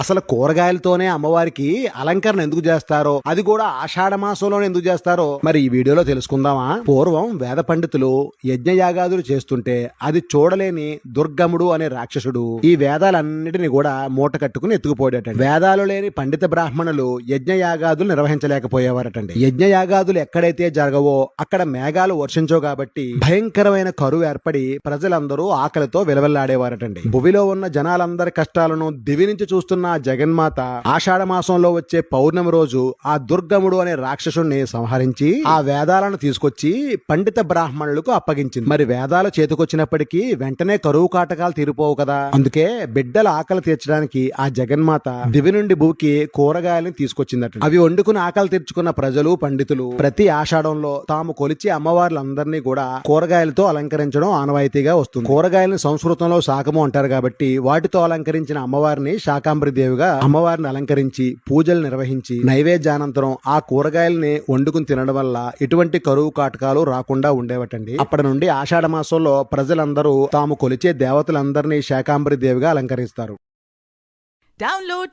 అసలు కూరగాయలతోనే అమ్మవారికి అలంకరణ ఎందుకు చేస్తారో అది కూడా ఆషాఢ మాసంలోనే ఎందుకు చేస్తారో మరి ఈ వీడియోలో తెలుసుకుందామా? పూర్వం వేద పండితులు యజ్ఞయాగాదులు చేస్తుంటే అది చూడలేని దుర్గముడు అనే రాక్షసుడు ఈ వేదాలన్నిటిని కూడా మూట కట్టుకుని ఎత్తుకుపోయేటండి వేదాలు లేని పండిత బ్రాహ్మణులు యజ్ఞయాగాదులు నిర్వహించలేకపోయేవారటండి. యజ్ఞయాగాదులు ఎక్కడైతే జరగవో అక్కడ మేఘాలు వర్షించవు కాబట్టి భయంకరమైన కరువు ఏర్పడి ప్రజలందరూ ఆకలితో విలవెల్లాడేవారటండి. భువిలో ఉన్న జనాలందరి కష్టాలను దివి నుంచి చూస్తున్న ఆ జగన్మాత ఆషాఢ మాసంలో వచ్చే పౌర్ణమి రోజు ఆ దుర్గముడు అనే రాక్షసుణ్ణి సంహరించి ఆ వేదాలను తీసుకొచ్చి పండిత బ్రాహ్మణులకు అప్పగించింది. మరి వేదాలు చేతికొచ్చినప్పటికీ వెంటనే కరువు కాటకాలు తీరిపోవు కదా. అందుకే బిడ్డల ఆకలి తీర్చడానికి ఆ జగన్మాత దివి నుండి భూకి కూరగాయలను తీసుకొచ్చిందట. అవి వండుకుని ఆకలి తీర్చుకున్న ప్రజలు పండితులు ప్రతి ఆషాఢంలో తాము కొలిచి అమ్మవార్లందరినీ కూడా కూరగాయలతో అలంకరించడం ఆనవాయితీగా వస్తుంది. కూరగాయలను సంస్కృతంలో శాకము అంటారు కాబట్టి వాటితో అలంకరించిన అమ్మవారిని శాకాంబరి దేవిగా అమ్మవారిని అలంకరించి పూజలు నిర్వహించి నైవేద్యానంతరం ఆ కూరగాయల్ని వండుకుని తినడం వల్ల ఎటువంటి కరువు కాటకాలు రాకుండా ఉండేవటండి. అప్పటి నుండి ఆషాఢ మాసంలో ప్రజలందరూ తాము కొలిచే దేవతలందరినీ శాకాంబరి దేవిగా అలంకరిస్తారు. Download